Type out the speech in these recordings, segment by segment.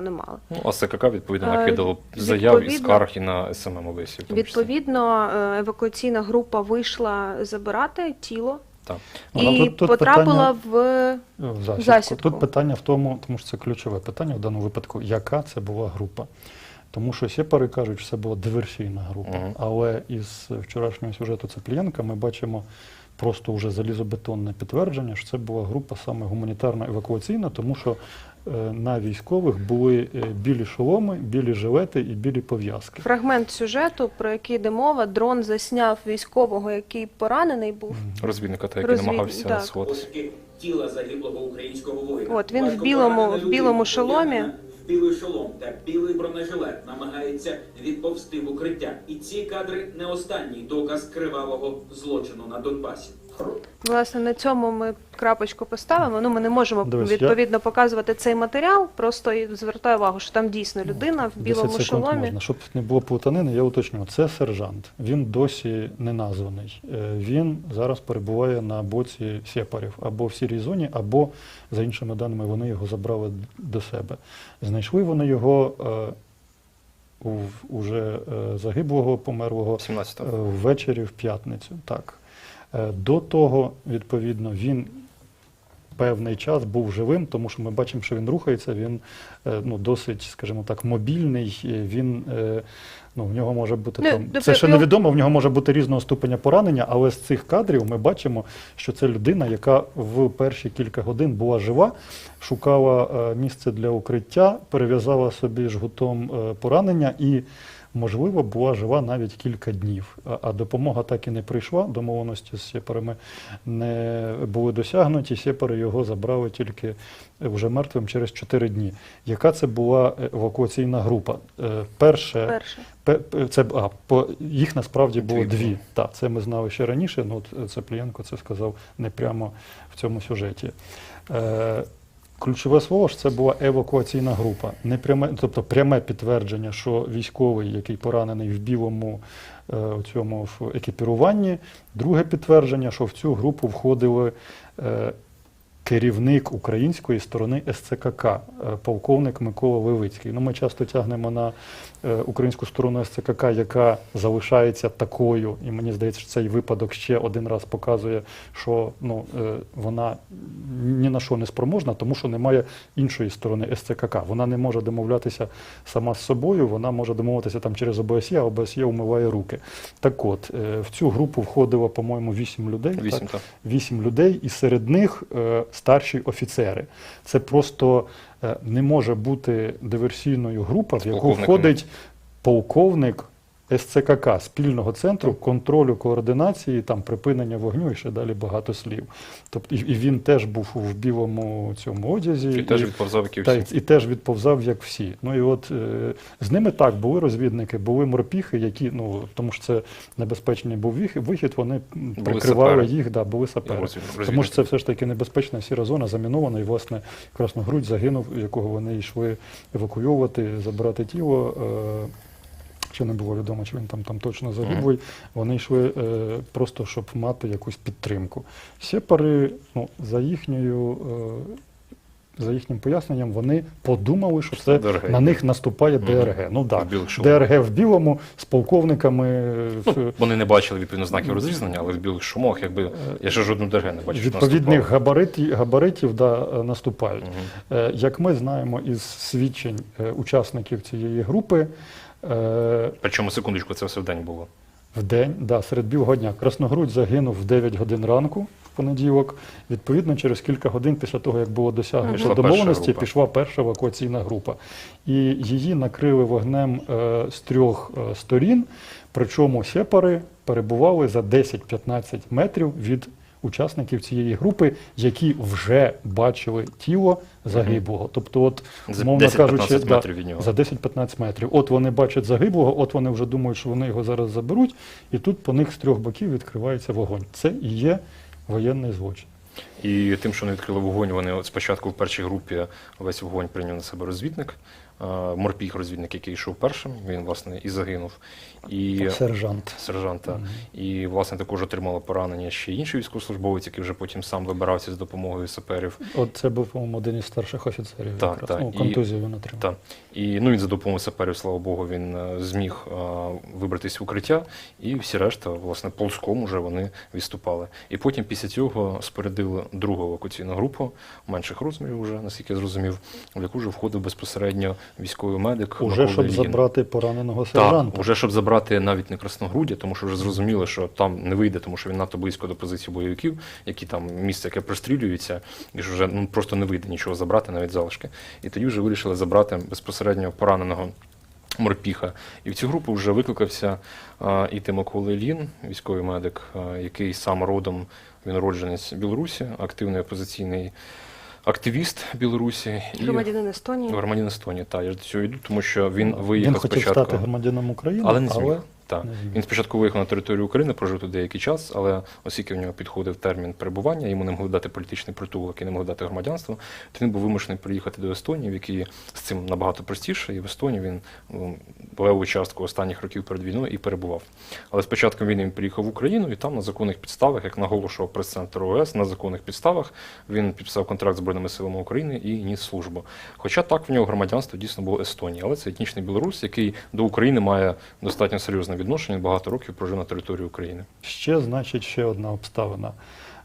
не мали. Ну, а СКК, відповідно, Е, накидало заяв і скарг і на СММ Олесі. Відповідно, е, евакуаційна група вийшла забирати тіло Так. Ну, і тут- тут потрапила в в засідку. засідку. Тут питання в тому, тому що це ключове питання в даному випадку, яка це була група. Тому що сепари кажуть, що це була диверсійна група. Мгм. Але із вчорашнього сюжету Цеплієнка ми бачимо просто вже залізобетонне підтвердження, що це була група саме гуманітарно-евакуаційна, тому що на військових були е, білі шоломи, білі жилети і білі пов'язки. фрагмент сюжету, про який йде мова. Дрон засняв військового, який поранений був. Розвідника, та, який Розвід- намагався так. сховатися. Тіла загиблого українського воїна. От, він в білому- в білому шоломі. В білий шолом та білий бронежилет намагається відповсти в укриття. І ці кадри не останній доказ кривавого злочину на Донбасі. Власне, на цьому ми крапочку поставимо. Ну, ми не можемо Дивись, я- відповідно показувати цей матеріал. Просто і звертаю увагу, що там дійсно людина в 10 білому секунд шоломі. можна. Щоб не було плутанини, я уточню. Це сержант. Він досі не названий. Е, Він зараз перебуває на боці сепарів або в сірій зоні, або, за іншими даними, вони його забрали до себе. Знайшли вони його е, у уже е, загиблого, померлого 17 Е, Ввечері в п'ятницю, так. Е, До того, відповідно, він певний час був живим, тому що ми бачимо, що він рухається, він е, ну, досить, скажімо так, мобільний, він, е, ну, в нього може бути Ну, там, тобто це ще його- невідомо, в нього може бути різного ступеня поранення, але з цих кадрів ми бачимо, що це людина, яка в перші кілька годин була жива, шукала місце для укриття, перев'язала собі жгутом поранення і можливо, була жива навіть кілька днів. А, а допомога так і не прийшла. Домовленості з сепарами не були досягнуті. Сепари його забрали тільки вже мертвим через 4 дні. Яка це була евакуаційна група? Е, Перше, Перше. пе- пе- це а, по їх насправді було Дві дві. Так, це ми знали ще раніше. Ну от Цеплієнко це сказав не прямо в цьому сюжеті. Е, Ключове слово ж це була евакуаційна група. Не пряме, тобто пряме підтвердження, що військовий, який поранений в білому е, цьому в екіпіруванні. Друге підтвердження, що в цю групу входили е, керівник української сторони СЦКК, е, полковник Микола Левицький. Ну, ми часто тягнемо на е, українську сторону СЦКК, яка залишається такою, і мені здається, що цей випадок ще один раз показує, що ну, е, вона ні на що не спроможна, тому що немає іншої сторони СЦКК. Вона не може домовлятися сама з собою, вона може домовитися там через ОБСЄ, а ОБСЄ умиває руки. Так от, в цю групу входило, по-моєму, вісім людей. Вісім, так. вісім людей, і серед них старші офіцери. Це просто е, не може бути диверсійною група, в яку входить полковник СЦКК спільного центру контролю координації, там припинення вогню і ще далі багато слів. Тобто і, і він теж був в білому цьому одязі. І теж відповзав, як і Та, всі. і теж відповзав, як всі. Ну і от е, з ними так були розвідники, були морпіхи, які ну тому що це небезпечний був вихід. Вони Були прикривали сапери. їх, да, були сапери. Тому що це все ж таки небезпечна сіра зона, замінована, і власне Красногрудь загинув, якого вони йшли евакуйовувати, забирати тіло. Е, Ще не було відомо, чи він там, там точно загиблий. Вони йшли е, просто, щоб мати якусь підтримку. Сепари, ну, за їхньою. Е, за їхнім поясненням, вони подумали, що це ДРГ. на них наступає. ДРГ. Ну так. ДРГ в білому з полковниками. Ну, вони не бачили відповідно знаків розрізнення, але в білих шумах, якби я ще жодну ДРГ не бачив. відповідних габаритів, габаритів да, наступають. Мгм. Е, Як ми знаємо із свідчень е, учасників цієї групи, Причому секундочку, це все в день було. в день, да, серед білого дня, Красногрудь загинув в 9 годин ранку в понеділок. Відповідно, через кілька годин після того, як було досягнуто Пішла домовленості, група. пішла перша евакуаційна група. І її накрили вогнем е, з трьох е, сторін. Причому сепари перебували за 10-15 метрів від учасників цієї групи, які вже бачили тіло загиблого. Тобто, от, За мовно 10-15 кажучи, да, за 10-15 метрів. От вони бачать загиблого, от вони вже думають, що вони його зараз заберуть, і тут по них з трьох боків відкривається вогонь. Це і є воєнний злочин. І тим, що вони відкрили вогонь, вони спочатку в першій групі весь вогонь прийняв на себе розвідник, морпіг розвідник, який йшов першим, він, власне, і загинув. І Сержант. сержанта. Мгм. І, власне, також отримали поранення ще інші військовослужбовець, який вже потім сам вибирався з допомогою саперів. От це був, по-моєму, один із старших офіцерів. Так, якраз. так. Ну, І- контузію він отримав. Так. І ну, він за допомогою саперів, слава Богу, він е, зміг е, вибратись в укриття, і всі решта, власне, ползком уже вони відступали. І потім після цього спорядили другу евакуаційну групу, менших розмірів, уже, наскільки я зрозумів, в яку вже входив безпосередньо військовий медик. Уже щоб Ільїн. забрати пораненого сержанта. Так, уже щоб забрати навіть не красногруддя, тому що вже зрозуміли, що там не вийде, тому що він надто близько до позиції бойовиків, які там місце, яке пристрілюється, і що вже ну, просто не вийде нічого забрати, навіть залишки. І тоді вже вирішили забрати безпосередньо пораненого морпіха. І в цю групу вже викликався а, і Тимоко Ілін, військовий медик, а, який сам родом, він уродженець Білорусі, активний опозиційний активіст Білорусі і Громадянин Естонії. громадянин Естонії. Та я ж до цього йду, тому що він виїхав Він хотів спочатку. стати громадянином України, Але не зміг. Так. Він спочатку виїхав на територію України, прожив тут деякий час, але оскільки в нього підходив термін перебування, йому не могли дати політичний притулок і не могли дати громадянство, то він був вимушений приїхати до Естонії, в якій з цим набагато простіше, і в Естонії він м, леву частку останніх років перед війною і перебував. Але з початком війни він приїхав в Україну, і там на законних підставах, як наголошував прес-центр ОС, на законних підставах він підписав контракт з Збройними силами України і ніс службу. Хоча так в нього громадянство дійсно було Естонії, але це етнічний білорус, який до України має достатньо серйозне відношення, він багато років прожив на території України. Ще, значить, ще одна обставина.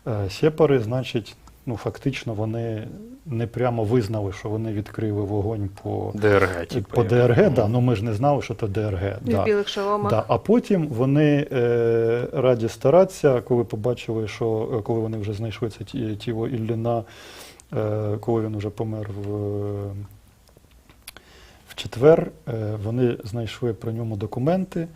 Е, Сепари, значить, ну фактично вони не прямо визнали, що вони відкрили вогонь по, ДРГ, типу. по. ДРГ. Да, ну ми ж не знали, що це ДРГ. В Да. білих шоломах. Да. А потім вони е, раді старатися, коли побачили, що е, коли вони вже знайшли це ті- тіло Ілліна, е, коли він вже помер в, е, в четвер, е, вони знайшли про ньому документи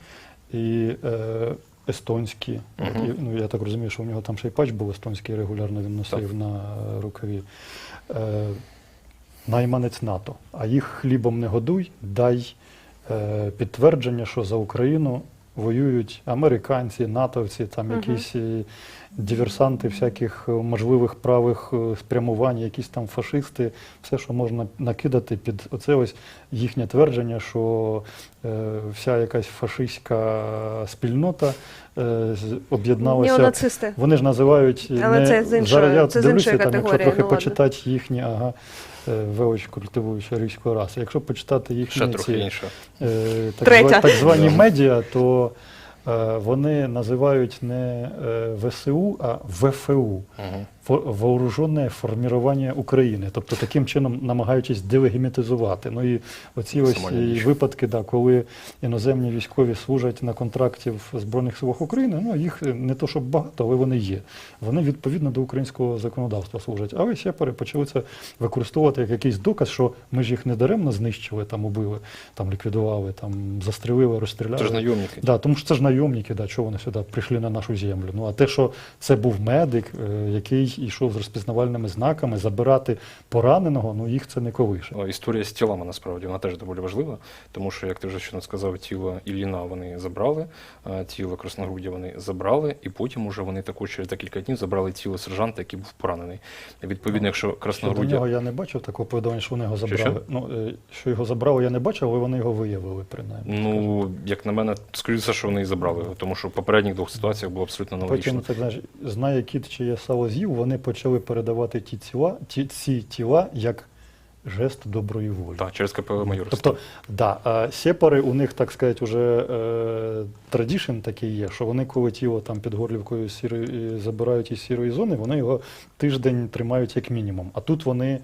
і е, естонські. Мгм. І, ну, я так розумію, що у нього там ще й патч був естонський, регулярно він носив Так. на рукаві. Е, найманець НАТО. А їх хлібом не годуй, дай е, підтвердження, що за Україну воюють американці, натовці, там якісь е, диверсанти всяких е, можливих правих е, спрямувань, якісь там фашисти, все, що можна накидати під оце ось їхнє твердження, що е, вся якась фашистська спільнота е, об'єдналася. Неонацисти. Вони ж називають Але не, це з іншої- зараз я це з дивлюся, там, якщо категорії, трохи ну ладно. почитати їхні, ага, е, вивоч культивуюча різької раси. Якщо почитати їхні ці, е, так, так звані медіа, то е, вони називають не е, ВСУ, а ВФУ. Угу. Фо- Вооружене формування України, тобто таким чином намагаючись делегімітизувати. Ну і оці ось і випадки, да, коли іноземні військові служать на контракті в Збройних силах України, ну їх не то щоб багато, але вони є. Вони відповідно до українського законодавства служать. А ось сепари почали це використовувати як якийсь доказ, що ми ж їх не даремно знищили, там убили, там ліквідували, там застрелили, розстріляли. Це ж найомники. Да, тому що це ж найомники, да, чого вони сюди прийшли на нашу землю. Ну а те, що це був медик, е, який йшов з розпізнавальними знаками, забирати пораненого, ну їх це не колише. Історія з тілами насправді вона теж доволі важлива, тому що, як ти вже щойно сказав, тіло Ілліна вони забрали, а тіло Красногруддя вони забрали, і потім уже вони також через декілька днів забрали тіло сержанта, який був поранений. Відповідно, якщо Щодо Красногруддя нього я не бачив такого повідомлення, що вони його забрали. що? Ну, е, що його забрали, я не бачив, але вони його виявили, принаймні. Ну, як на мене, скоріше, що вони і забрали його, тому що в попередніх двох ситуаціях було абсолютно аналогічно. Потім, так знаєш, знає кіт, чи є сало з'їв, вони почали передавати ті тіла, ті, ці тіла як жест доброї волі. Так, через КПВ майорство. Тобто, да, а сепари у них, так сказати, уже е, традішн такий є, що вони, коли тіло там під горлівкою сірої, забирають із сірої зони, вони його тиждень тримають як мінімум. А тут вони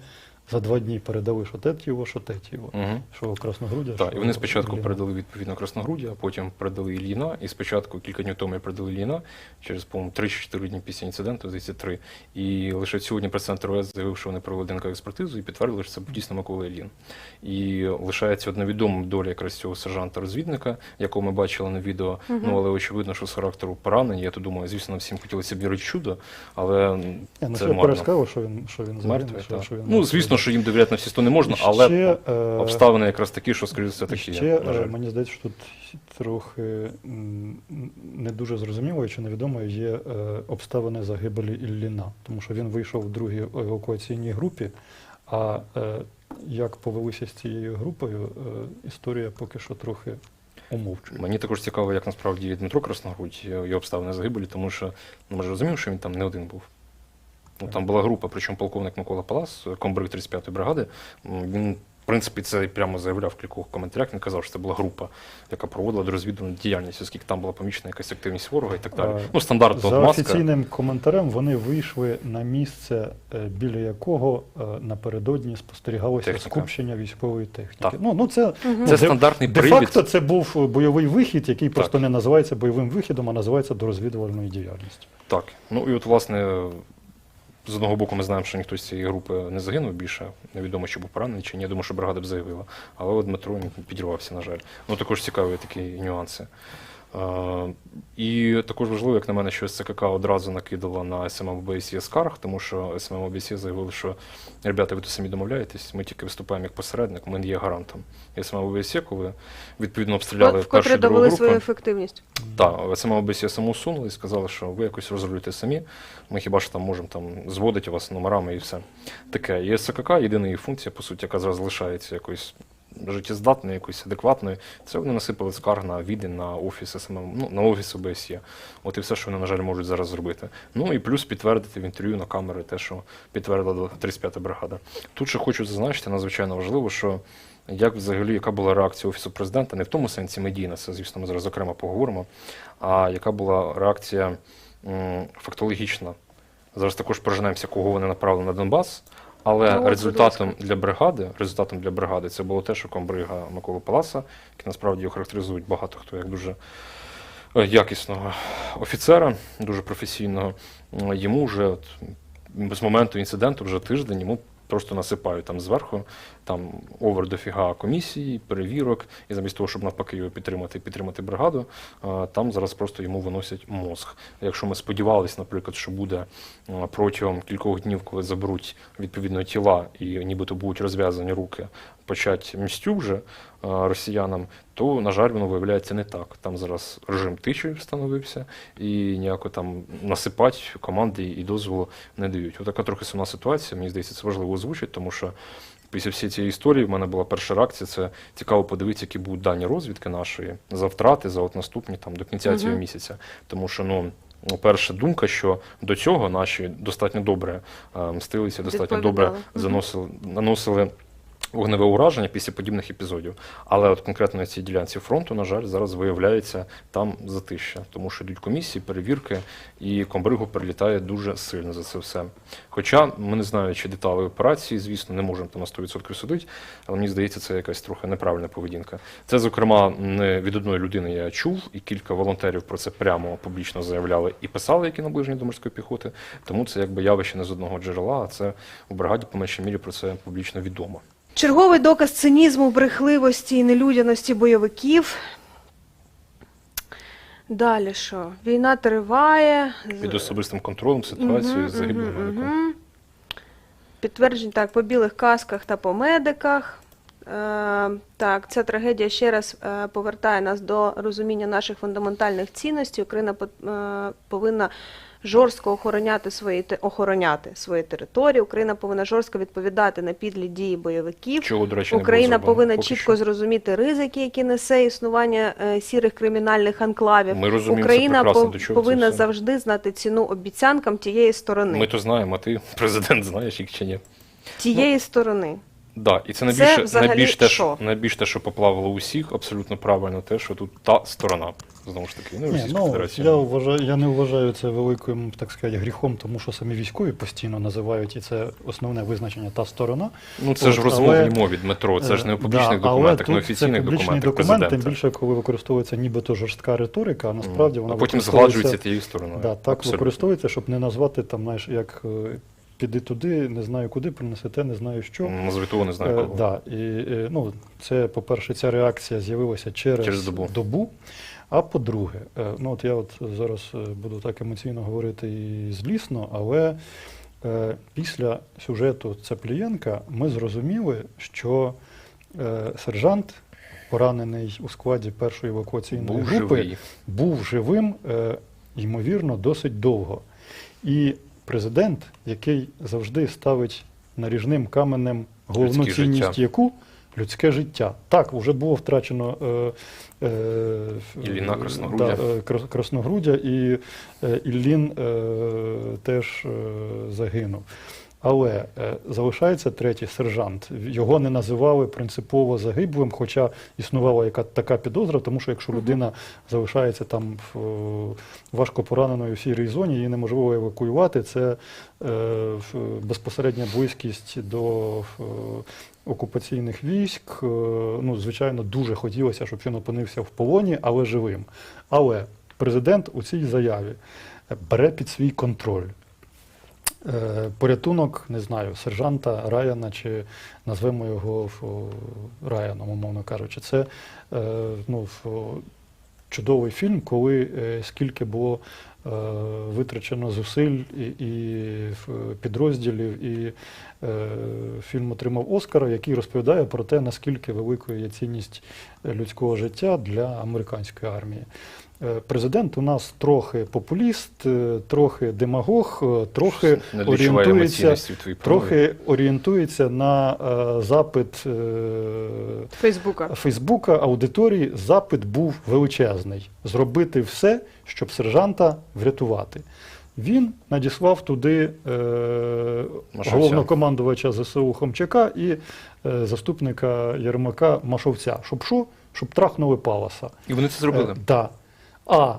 за два дні передали, що те тіло, що те. Угу. Що красногрудя. Так, що і вони спочатку Ілліна. передали відповідно Красногруддя, а потім передали Ільїна. І спочатку кілька днів тому я передали Ільїна через, по-моєму, 3-4 дні після інциденту, здається, 3. І лише сьогодні прес-центр ОС заявив, що вони провели ДНК експертизу і підтвердили, що це був дійсно Микола Ільїн. І лишається одна відома доля якраз цього сержанта-розвідника, якого ми бачили на відео. Мгм. Ну, але очевидно, що з характеру поранень. Я то думаю, звісно, нам всім хотілося б вірити чудо, але Я, ну, це я марно. сказав, що він, що він загинув, що, що він Ну, звісно, Звісно, що їм довіряти на всі сто не можна, але Ще, е, обставини якраз такі, що скоріше все такі. ще, на е, мені здається, що тут трохи не дуже зрозуміло чи невідомою є е, обставини загибелі Ілліна, тому що він вийшов в другій евакуаційній групі, а як повелися з цією групою, історія поки що трохи умовчує. Мені також цікаво, як насправді Дмитро Красногрудь його обставини загибелі, тому що ну, ми ж розуміємо, що він там не один був. Ну, там була група, причому полковник Микола Палас, комбриг 35-ї бригади. Він, в принципі, це прямо заявляв в кількох коментарях. Він казав, що це була група, яка проводила дорозвідувальну діяльність, оскільки там була помічена якась активність ворога і так далі. Ну, стандартна За маска. офіційним коментарем вони вийшли на місце, е, біля якого е, напередодні спостерігалося Техніка. скупчення військової техніки. Так. Ну, ну це Це де- стандартний де факто це був бойовий вихід, який просто Так. не називається бойовим вихідом, а називається дорозвідувальною діяльністю. Так. Ну і от, власне, з одного боку, ми знаємо, що ніхто з цієї групи не загинув більше. Невідомо, чи був поранений, чи ні. Я думаю, що бригада б заявила. Але от Дмитро підірвався, на жаль. Ну також цікаві такі нюанси. І також важливо, як на мене, що СЦКК одразу накидала на СММ ОБСЄ скарг, тому що СММ ОБСЄ заявили, що ребята, ви тут самі домовляєтесь, ми тільки виступаємо як посередник, ми не є гарантом. І СММ ОБСЄ, коли відповідно обстріляли першу Вкотре і другу групу, свою ефективність. так, сама ОБСЄ самоусунули і сказали, що ви якось розрулюєте самі. Ми хіба що там можемо там зводити вас номерами і все таке. І СКК, єдина її функція, по суті, яка зараз залишається якоюсь життєздатною, якоюсь адекватною, це вони насипали скарг на відень на офіс СММ, ну, на офіс ОБСЄ. От і все, що вони, на жаль, можуть зараз зробити. Ну і плюс підтвердити в інтерв'ю на камери те, що підтвердила 35-та бригада. Тут ще хочу зазначити, надзвичайно важливо, що як взагалі, яка була реакція Офісу президента, не в тому сенсі медійна, це, звісно, ми зараз окремо поговоримо, а яка була реакція фактологічна. Зараз також проженемося, кого вони направили на Донбас. Але Ну, результатом для бригади, результатом для бригади це було те, що комбрига Миколи Паласа, який насправді його характеризують багато хто як дуже е, якісного офіцера, дуже професійного. Йому вже от, з моменту інциденту, вже тиждень, йому просто насипають там зверху, там овер дофіга комісії, перевірок, і замість того, щоб навпаки його підтримати, підтримати бригаду, там зараз просто йому виносять мозг. Якщо ми сподівалися, наприклад, що буде протягом кількох днів, коли заберуть відповідно тіла і нібито будуть розв'язані руки, почать мстю вже е, росіянам, то, на жаль, воно виявляється не так. Там зараз режим тиші встановився, і ніяко там насипати команди і дозволу не дають. Отака трохи сумна ситуація. Мені здається, це важливо озвучити, тому що після всієї цієї історії в мене була перша реакція. Це цікаво подивитися, які будуть дані розвідки нашої за втрати, за от наступні там до кінця Мгм. цього місяця. Тому що ну. ну, Перша думка, що до цього наші достатньо добре е, мстилися, достатньо добре заносили, наносили вогневе ураження після подібних епізодів. Але от конкретно на цій ділянці фронту, на жаль, зараз виявляється там затища, тому що йдуть комісії, перевірки, і комбригу прилітає дуже сильно за це все. Хоча ми не знаючи деталей операції, звісно, не можемо там на 100% судити, але мені здається, це якась трохи неправильна поведінка. Це, зокрема, не від одної людини я чув, і кілька волонтерів про це прямо публічно заявляли і писали, які наближені до морської піхоти. Тому це якби явище не з одного джерела, а це у бригаді по меншій мірі про це публічно відомо. Черговий доказ цинізму, брехливості і нелюдяності бойовиків. Далі що? Війна триває. Під особистим контролем ситуацію Мгм, з загиблим мгм, медиком. Підтверджень так, по білих касках та по медиках. Е, так, ця трагедія ще раз е, повертає нас до розуміння наших фундаментальних цінностей. Україна е, повинна жорстко охороняти свої охороняти свої території. Україна повинна жорстко відповідати на підлі дії бойовиків. Чого, до речі, Україна повинна поки чітко що. зрозуміти ризики, які несе існування е, сірих кримінальних анклавів. Ми розуміємо це Україна прекрасно, пов- до чого це повинна завжди знати ціну обіцянкам тієї сторони. Ми то знаємо, а ти, президент, знаєш їх чи ні? Тієї сторони. Да, і це Це найбільше, взагалі найбільш те, що? що, найбільш те, що поплавило усіх, абсолютно правильно те, що тут та сторона, знову ж таки, ну, Ні, Російська ну, Федерація. я, вважаю, я не вважаю це великим, так сказати, гріхом, тому що самі військові постійно називають, і це основне визначення та сторона. Ну це ж в От, розмовній але- мові, Дмитро, це ж не у Е, публічних да, документах, не офіційних документах документ, тим більше, коли використовується нібито жорстка риторика, а насправді вона а потім згладжується тією стороною. Да, так Абсолютно. використовується, щоб не назвати там, знаєш, як е, піди туди, не знаю куди, принесете, не знаю що. Того не знаю Е, да, і, е, ну, це, по-перше, ця реакція з'явилася через, Через добу. добу. А по-друге, е, ну от я от зараз е, буду так емоційно говорити і злісно, але е, після сюжету Цеплієнка ми зрозуміли, що е, сержант, поранений у складі першої евакуаційної Був групи, живий. був живим, е, ймовірно, досить довго. І президент, який завжди ставить наріжним каменем головну Людське цінність, життя. яку людське життя. Так, вже було втрачено е, е, Ілліна Красногруддя. Да, е, Крас- Красногруддя, і е, Іллін е, теж е, загинув. Але е, залишається третій сержант. Його не називали принципово загиблим, хоча існувала яка така підозра, тому що якщо людина залишається там в, е, важко пораненою в сірій зоні, її неможливо евакуювати. Це е, в- безпосередня близькість до е, окупаційних військ. Е, Ну, звичайно, дуже хотілося, щоб він опинився в полоні, але живим. Але президент у цій заяві бере під свій контроль. Е, Порятунок, не знаю, сержанта Раяна, чи назвемо його Раяном, умовно кажучи. Це е, ну, чудовий фільм, коли е, скільки було витрачено зусиль і, і підрозділів, і фільм отримав Оскара, який розповідає про те, наскільки великою є цінність людського життя для американської армії. Е, Президент у нас трохи популіст, е, трохи демагог, е, трохи Не орієнтується, трохи орієнтується на е, запит е, Фейсбука. Фейсбука аудиторії. Запит був величезний: зробити все, щоб сержанта врятувати. Він надіслав туди е, головнокомандувача ЗСУ Хомчака і е, заступника Єрмака Машовця. Щоб що? Щоб трахнули Паласа. І вони це зробили. Е, да. А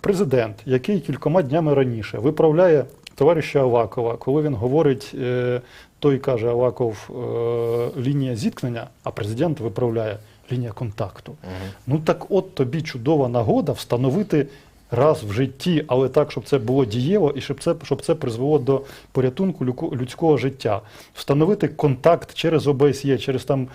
президент, який кількома днями раніше виправляє товариша Авакова, коли він говорить, е, той каже Аваков, е, лінія зіткнення, а президент виправляє лінія контакту. Мгм. Ну так от тобі чудова нагода встановити раз в житті, але так, щоб це було дієво і щоб це, щоб це призвело до порятунку людського життя. Встановити контакт через ОБСЄ, через там.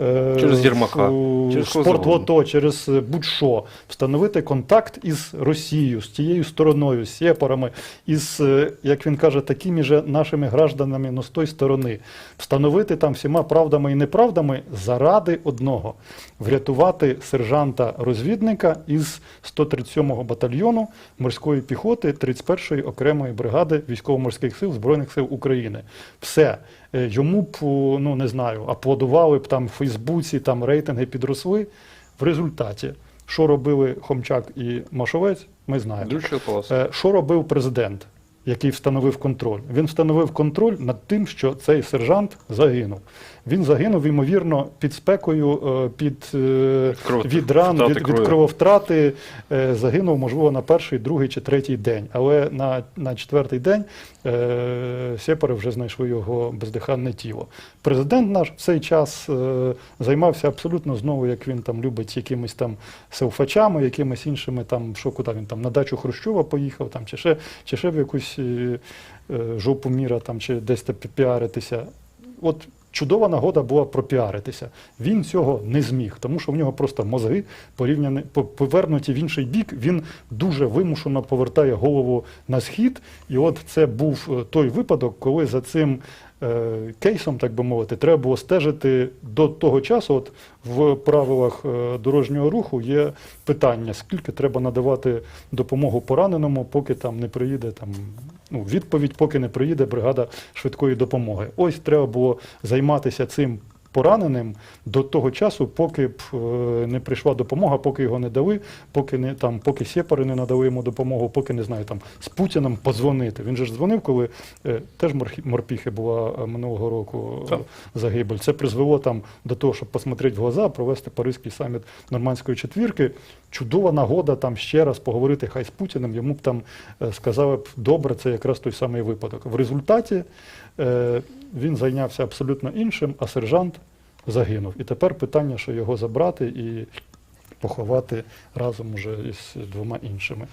Е, Через Єрмака, в- через кого спорт через будь-що. Встановити контакт із Росією, з тією стороною, з сепарами, із, е, як він каже, такими же нашими гражданами, но з тої сторони. Встановити там всіма правдами і неправдами заради одного врятувати сержанта-розвідника із 137-го батальйону морської піхоти 31-ї окремої бригади військово-морських сил Збройних сил України. Все. Е, Йому б, ну не знаю, аплодували б там в Фейсбуці, там рейтинги підросли. В результаті, що робили Хомчак і Машовець, ми знаємо. Е, Що робив президент, який встановив контроль? Він встановив контроль над тим, що цей сержант загинув. Він загинув, ймовірно, під спекою, е, під е, Кров- від ран, від, від крововтрати. е, Загинув, можливо, на перший, другий чи третій день. Але на, на четвертий день сепари вже знайшли його бездиханне тіло. Президент наш в цей час займався абсолютно знову, як він там любить, якимись там селфачами, якимись іншими там, що куди він там на дачу Хрущова поїхав, там, чи ще, чи ще в якусь жопу міра, там, чи десь там піаритися. От чудова нагода була пропіаритися. Він цього не зміг, тому що в нього просто мозги порівняні, по- повернуті в інший бік. Він дуже вимушено повертає голову на схід. І от це був е, той випадок, коли за цим кейсом, так би мовити, треба було стежити до того часу. От в правилах е, дорожнього руху є питання, скільки треба надавати допомогу пораненому, поки там не приїде там. Ну, відповідь, поки не приїде бригада швидкої допомоги. Ось треба було займатися цим пораненим до того часу, поки б е, не прийшла допомога, поки його не дали, поки не там, поки сепари не надали йому допомогу, поки не знаю там з Путіним подзвонити. Він же ж дзвонив, коли е, теж морпіхи була е, минулого року Так. загибель. Це призвело там до того, щоб посмотрети в глаза, провести Паризький саміт нормандської четвірки. Чудова нагода там ще раз поговорити хай з Путіним. Йому б там сказали б добре, це якраз той самий випадок. В результаті він зайнявся абсолютно іншим, а сержант загинув. І тепер питання, що його забрати і поховати разом уже із двома іншими.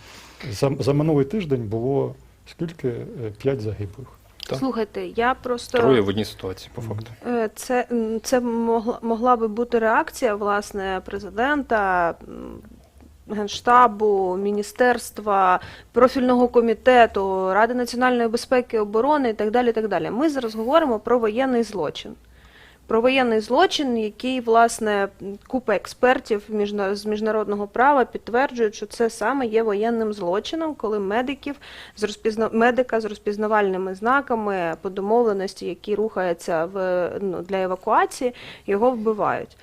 За, за минулий тиждень було скільки? Е, П'ять загиблих. Так. Слухайте, я просто Троє в одній ситуації, по факту. Е, Це, це могла, могла би бути реакція власне президента Генштабу, Міністерства, профільного комітету, Ради національної безпеки і оборони і так далі. так далі. Ми зараз говоримо про воєнний злочин. Про воєнний злочин, який, власне, купа експертів з міжнародного права підтверджують, що це саме є воєнним злочином, коли медиків з розпізна... медика з розпізнавальними знаками по домовленості, які рухаються в ну, для евакуації, його вбивають.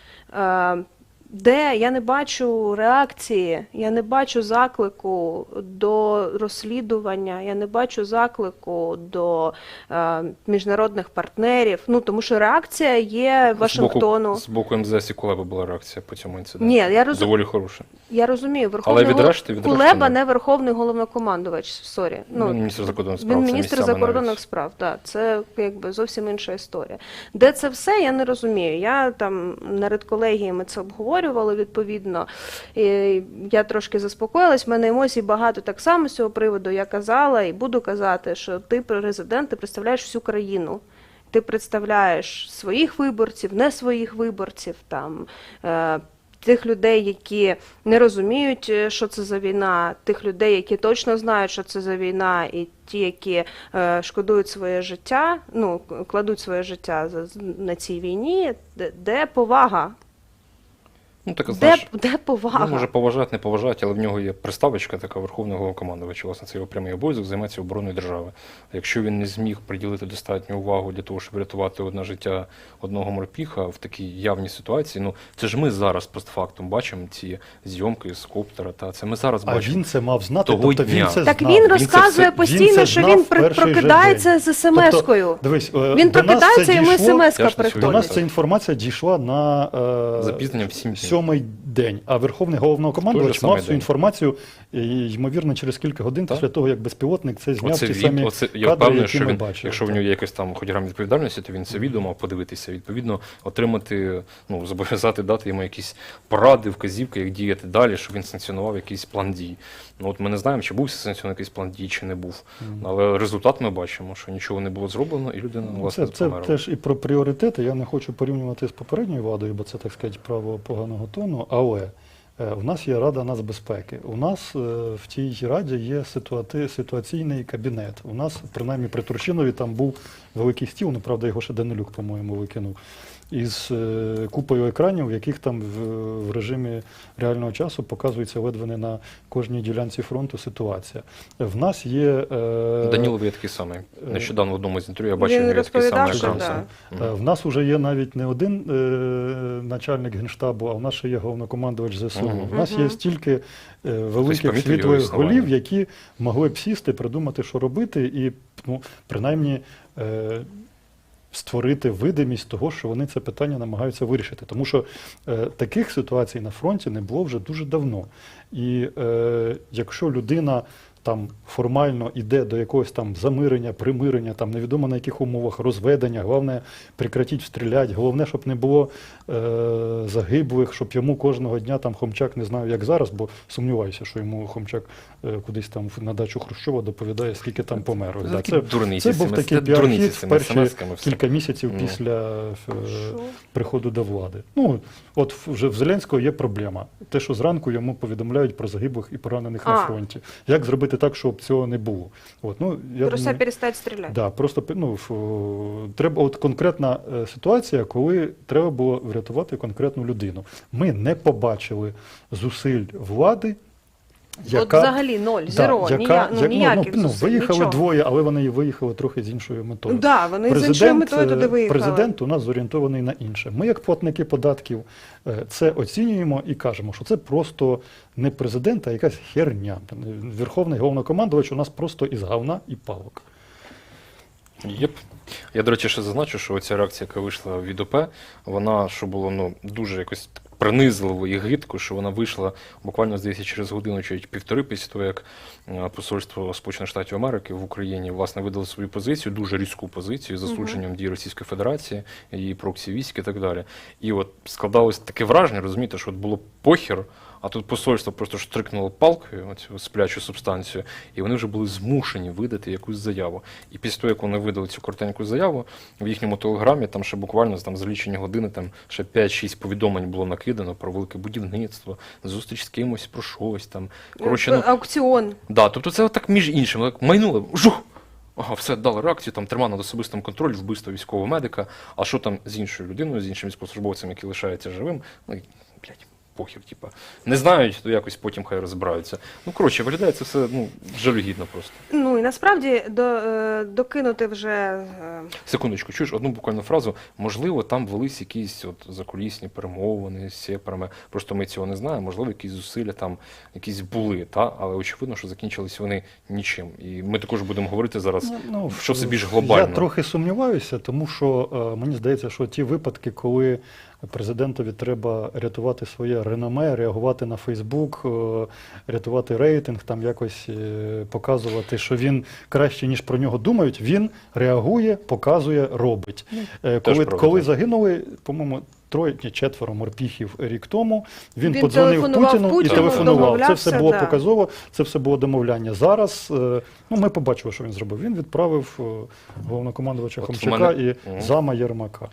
Де я не бачу реакції, я не бачу заклику до розслідування, я не бачу заклику до е, міжнародних партнерів. Ну тому що реакція є Вашингтону. З боку, з боку МЗС і Кулеба була реакція по цьому інциденту. Ні, я розумію. Доволі хороша. Я розумію, верховний від гол- решти- від решти Кулеба не верховний головнокомандувач. Сорі. Ну, міністр закордонних справ. Він це міністр закордонних навіть. справ, так. Це якби зовсім інша історія. Де це все, я не розумію. Я там на редколегії ми це обговорювали відповідно. І я трошки заспокоїлась. В мене емоцій багато так само з цього приводу. Я казала і буду казати, що ти президент, ти представляєш всю країну. Ти представляєш своїх виборців, не своїх виборців, там е, тих людей, які не розуміють, е, що це за війна, тих людей, які точно знають, що це за війна, і ті, які е, шкодують своє життя, ну кладуть своє життя на цій війні. Де, де повага? Ну, так, Де, знаєш, де повага? Ну, може поважати, не поважати, але в нього є приставочка така верховного головнокомандувача. Власне, це його прямий обов'язок займатися обороною держави. Якщо він не зміг приділити достатню увагу для того, щоб врятувати одне життя одного морпіха в такій явній ситуації, ну це ж ми зараз постфактум бачимо ці зйомки з коптера. Та це ми зараз А бачимо. він це мав знати, Того тобто дня. він це Так знав. він розказує все- постійно, це що він в при- перший прокидається з смс-кою. Тобто, дивись, е, Він прокидається, йому смс-ка приходить. До нас ця інформація дійшла на е, Запізненням в сім днів. Сьомий день, а Верховний головнокомандувач мав цю інформацію, ймовірно, через кілька годин Так. після того, як безпілотник це зняв Оце ті він, самі оце, я кадри, впевнений, які що ми він, бачили. якщо в нього є якась там хоч грам відповідальності, то він це відео мав подивитися, відповідно, отримати, ну, зобов'язати дати йому якісь поради, вказівки, як діяти далі, щоб він санкціонував якийсь план дій. Ну от ми не знаємо, чи був санкціонований якийсь план дій, чи не був. Але результат ми бачимо, що нічого не було зроблено, і людина Ну, власне Це, це померла. теж і про пріоритети. Я не хочу порівнювати з попередньою владою, бо це, так сказати, право поганого тону. Але е, у нас є Рада нацбезпеки. У нас е, в тій раді є ситуаційний кабінет. У нас, принаймні, при Турчинові там був великий стіл, ну правда, його ще Данилюк, по-моєму, викинув. Із е, купою екранів, в яких там в, в режимі реального часу показується ледве не на кожній ділянці фронту ситуація. В нас є е, Данілов є такий самий. Нещодавно в одному з інтерв'ю я бачив, він є такий самий екран. да. Е, В нас вже є навіть не один е, начальник генштабу, а в нас ще є головнокомандувач ЗСУ. Мгм. В нас є стільки е, великих існування? голів, які могли б сісти, придумати, що робити, і ну, принаймні. Е, Створити видимість того, що вони це питання намагаються вирішити. Тому що е, таких ситуацій на фронті не було вже дуже давно. І е, якщо людина там формально йде до якогось там замирення, примирення, там невідомо на яких умовах, розведення, головне прекратіть стріляти, головне, щоб не було е, загиблих, щоб йому кожного дня там Хомчак не знаю, як зараз, бо сумніваюся, що йому Хомчак кудись там на дачу Хрущова доповідає, скільки там померло. Це Да, це, це був такий це піархід в перші кілька місяців Ну. після е, приходу до влади. Ну, от вже в Зеленського є проблема. Те, що зранку йому повідомляють про загиблих і поранених на фронті. Як зробити так, щоб цього не було? От, ну, я Просто думаю, перестать стріляти. да, просто ну, ф- треба от конкретна е, ситуація, коли треба було врятувати конкретну людину. Ми не побачили зусиль влади. От взагалі ноль, зеро, нія, ну, як- ніяких ну, ну, зусиль, виїхали нічого. двоє, але вони виїхали трохи з іншою метою. Ну да, вони з іншою метою туди е, виїхали. Президент у нас зорієнтований на інше. Ми, як платники податків, е, це оцінюємо і кажемо, що це просто не президент, а якась херня. Верховний головнокомандувач у нас просто із говна і палок. Єп. Я, до речі, ще зазначу, що ця реакція, яка вийшла від ОП, вона що було ну, дуже якось принизливо і гидко, що вона вийшла буквально, здається, через годину чи півтори після того, як е, посольство Сполучених Штатів Америки в Україні власне видало свою позицію, дуже різку позицію засудженням дій Російської Федерації, її проксі військ і так далі. І от складалось таке враження, розумієте, що от було похер. А тут посольство просто штрикнуло палкою оцю сплячу субстанцію, і вони вже були змушені видати якусь заяву. І після того, як вони видали цю коротеньку заяву, в їхньому телеграмі там ще буквально там за лічені години там ще 5-6 повідомлень було накидано. про велике будівництво, зустріч з кимось про щось там. Коротше, ну, Аукціон. Да, тобто це так між іншим, так майнули, жух! Ага, все, дали реакцію, там тримав над особистим контроль, вбивство військового медика. А що там з іншою людиною, з іншим військовослужбовцем, який лишається живим? Ну, блядь, похер, типа. Не знають, то якось потім хай розбираються. Ну, коротше, виглядає це все ну, жалюгідно просто. Ну і насправді до, е, докинути вже е, Секундочку, чуєш одну буквально фразу. Можливо, там велись якісь от закулісні перемовини з сепарами. Просто ми цього не знаємо. Можливо, якісь зусилля там якісь були, та? але очевидно, що закінчились вони нічим. І ми також будемо говорити зараз, Ну, що це більш глобально. Я трохи сумніваюся, тому що е, мені здається, що ті випадки, коли президентові треба рятувати своє реноме, реагувати на Фейсбук, е, рятувати рейтинг, там якось е, показувати, що він краще, ніж про нього думають, він реагує, показує, робить. Е, Коли, правда, коли загинули, по-моєму, троє чи четверо морпіхів рік тому, він, Він подзвонив телефонував Путіну і телефонував. Це все було да. показово, це все було домовляння. Зараз ну, ми побачили, що він зробив. Він відправив головнокомандувача От Хомчака мене- і зама Єрмака.